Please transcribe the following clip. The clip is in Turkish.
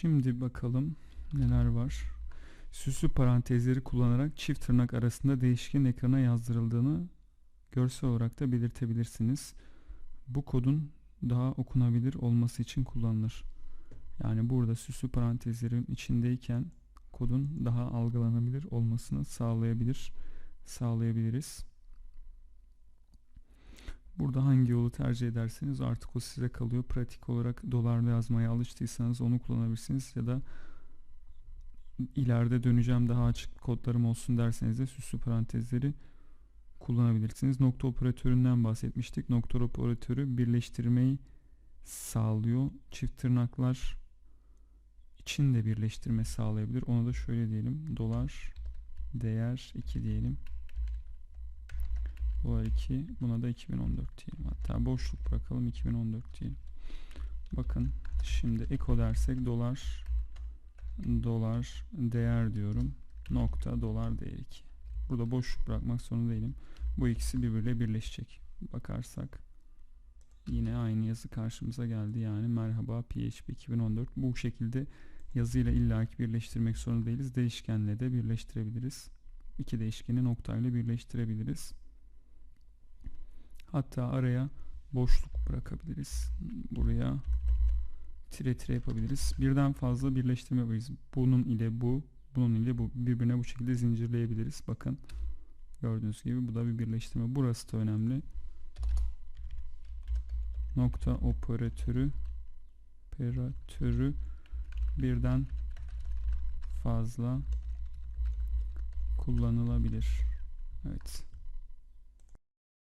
Şimdi bakalım neler var. Süslü parantezleri kullanarak çift tırnak arasında değişken ekrana yazdırıldığını görsel olarak da belirtebilirsiniz. Bu kodun daha okunabilir olması için kullanılır. Yani burada süslü parantezlerin içindeyken kodun daha algılanabilir olmasını sağlayabilir sağlayabiliriz. Burada hangi yolu tercih ederseniz artık o size kalıyor. Pratik olarak dolarla yazmaya alıştıysanız onu kullanabilirsiniz ya da ileride döneceğim daha açık kodlarım olsun derseniz de süslü parantezleri kullanabilirsiniz. Nokta operatöründen bahsetmiştik. Nokta operatörü birleştirmeyi sağlıyor. Çift tırnaklar için de birleştirme sağlayabilir. Ona da şöyle diyelim. Dolar değer 2 diyelim. Dolar 2. Buna da 2014 diyelim. Hatta boşluk bırakalım 2014 diyelim. Bakın şimdi eko dersek dolar dolar değer diyorum. Nokta dolar değer 2. Burada boşluk bırakmak zorunda değilim. Bu ikisi birbiriyle birleşecek. Bakarsak yine aynı yazı karşımıza geldi. Yani merhaba PHP 2014. Bu şekilde yazıyla illaki birleştirmek zorunda değiliz. Değişkenle de birleştirebiliriz. İki değişkeni noktayla birleştirebiliriz. Hatta araya boşluk bırakabiliriz. Buraya tire tire yapabiliriz. Birden fazla birleştirme yapabiliriz. Bunun ile bu, bunun ile bu birbirine bu şekilde zincirleyebiliriz. Bakın gördüğünüz gibi bu da bir birleştirme. Burası da önemli. Nokta operatörü operatörü birden fazla kullanılabilir. Evet.